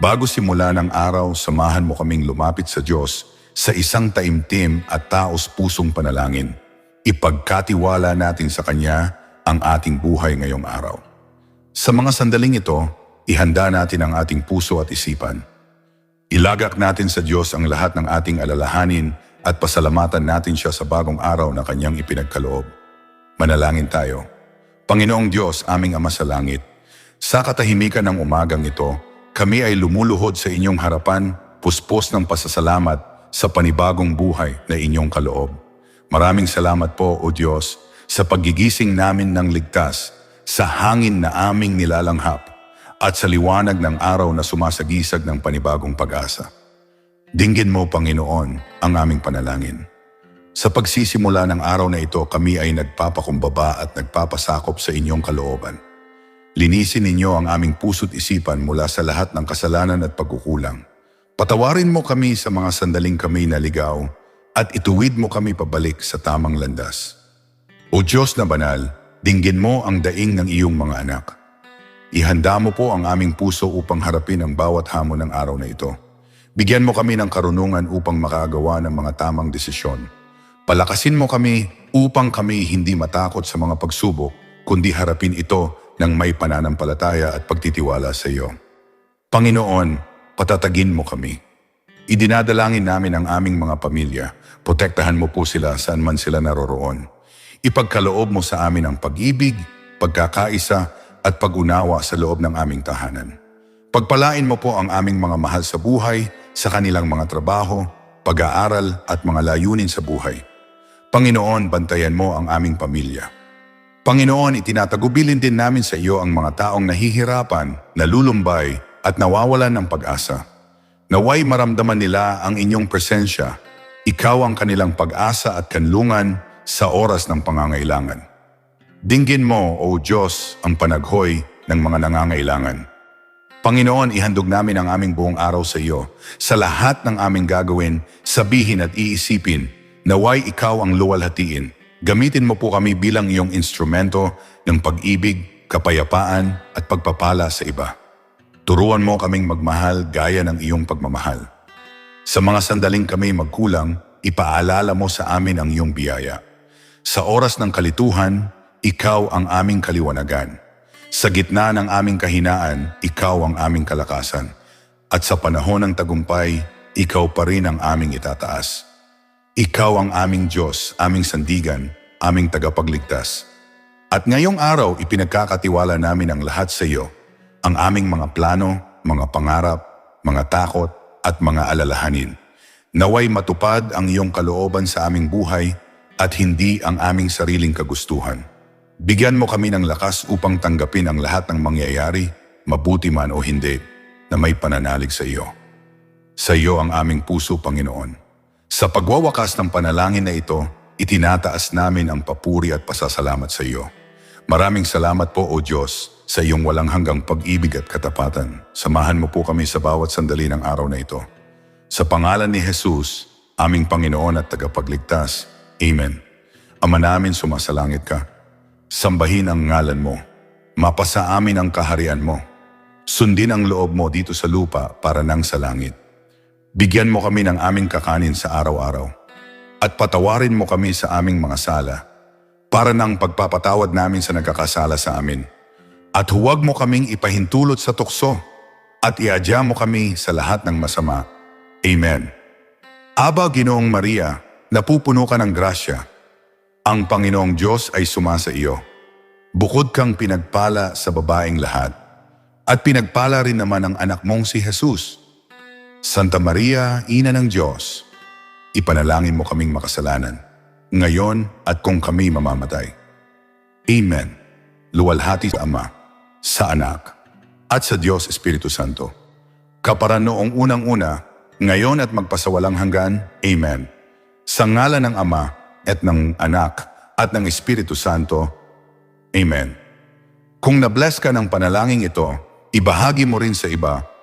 Bago simula ng araw, samahan mo kaming lumapit sa Diyos sa isang taimtim at taos pusong panalangin. Ipagkatiwala natin sa Kanya ang ating buhay ngayong araw. Sa mga sandaling ito, ihanda natin ang ating puso at isipan. Ilagak natin sa Diyos ang lahat ng ating alalahanin at pasalamatan natin siya sa bagong araw na Kanyang ipinagkaloob. Manalangin tayo. Panginoong Diyos, aming Ama sa Langit, sa katahimikan ng umagang ito, kami ay lumuluhod sa inyong harapan, puspos ng pasasalamat sa panibagong buhay na inyong kaloob. Maraming salamat po, O Diyos, sa paggigising namin ng ligtas, sa hangin na aming nilalanghap, at sa liwanag ng araw na sumasagisag ng panibagong pag-asa. Dinggin mo, Panginoon, ang aming panalangin. Sa pagsisimula ng araw na ito, kami ay nagpapakumbaba at nagpapasakop sa inyong kalooban. Linisin ninyo ang aming puso't isipan mula sa lahat ng kasalanan at pagkukulang. Patawarin mo kami sa mga sandaling kami naligaw at ituwid mo kami pabalik sa tamang landas. O Diyos na banal, dinggin mo ang daing ng iyong mga anak. Ihanda mo po ang aming puso upang harapin ang bawat hamon ng araw na ito. Bigyan mo kami ng karunungan upang makagawa ng mga tamang desisyon. Palakasin mo kami upang kami hindi matakot sa mga pagsubok, kundi harapin ito ng may pananampalataya at pagtitiwala sa iyo. Panginoon, patatagin mo kami. Idinadalangin namin ang aming mga pamilya. Protektahan mo po sila saan man sila naroroon. Ipagkaloob mo sa amin ang pag-ibig, pagkakaisa at pag-unawa sa loob ng aming tahanan. Pagpalain mo po ang aming mga mahal sa buhay, sa kanilang mga trabaho, pag-aaral at mga layunin sa buhay. Panginoon, bantayan mo ang aming pamilya. Panginoon, itinatagubilin din namin sa iyo ang mga taong nahihirapan, nalulumbay at nawawalan ng pag-asa. Naway maramdaman nila ang inyong presensya. Ikaw ang kanilang pag-asa at kanlungan sa oras ng pangangailangan. Dinggin mo, O Diyos, ang panaghoy ng mga nangangailangan. Panginoon, ihandog namin ang aming buong araw sa iyo. Sa lahat ng aming gagawin, sabihin at iisipin, naway ikaw ang luwalhatiin. Gamitin mo po kami bilang iyong instrumento ng pag-ibig, kapayapaan at pagpapala sa iba. Turuan mo kaming magmahal gaya ng iyong pagmamahal. Sa mga sandaling kami magkulang, ipaalala mo sa amin ang iyong biyaya. Sa oras ng kalituhan, ikaw ang aming kaliwanagan. Sa gitna ng aming kahinaan, ikaw ang aming kalakasan. At sa panahon ng tagumpay, ikaw pa rin ang aming itataas. Ikaw ang aming Diyos, aming sandigan, aming tagapagligtas. At ngayong araw, ipinagkakatiwala namin ang lahat sa iyo, ang aming mga plano, mga pangarap, mga takot, at mga alalahanin. Naway matupad ang iyong kalooban sa aming buhay at hindi ang aming sariling kagustuhan. Bigyan mo kami ng lakas upang tanggapin ang lahat ng mangyayari, mabuti man o hindi, na may pananalig sa iyo. Sa iyo ang aming puso, Panginoon. Sa pagwawakas ng panalangin na ito, itinataas namin ang papuri at pasasalamat sa iyo. Maraming salamat po, O Diyos, sa iyong walang hanggang pag-ibig at katapatan. Samahan mo po kami sa bawat sandali ng araw na ito. Sa pangalan ni Jesus, aming Panginoon at tagapagligtas. Amen. Ama namin, sumasalangit ka. Sambahin ang ngalan mo. Mapasa amin ang kaharian mo. Sundin ang loob mo dito sa lupa para nang sa langit. Bigyan mo kami ng aming kakanin sa araw-araw. At patawarin mo kami sa aming mga sala para nang pagpapatawad namin sa nagkakasala sa amin. At huwag mo kaming ipahintulot sa tukso at iadya mo kami sa lahat ng masama. Amen. Aba, Ginoong Maria, napupuno ka ng grasya. Ang Panginoong Diyos ay sumasa iyo. Bukod kang pinagpala sa babaeng lahat, at pinagpala rin naman ang anak mong si Jesus. Santa Maria, Ina ng Diyos, ipanalangin mo kaming makasalanan, ngayon at kung kami mamamatay. Amen. Luwalhati sa Ama, sa Anak, at sa Diyos Espiritu Santo. Kaparan noong unang-una, ngayon at magpasawalang hanggan. Amen. Sa ngalan ng Ama at ng Anak at ng Espiritu Santo. Amen. Kung nabless ka ng panalangin ito, ibahagi mo rin sa iba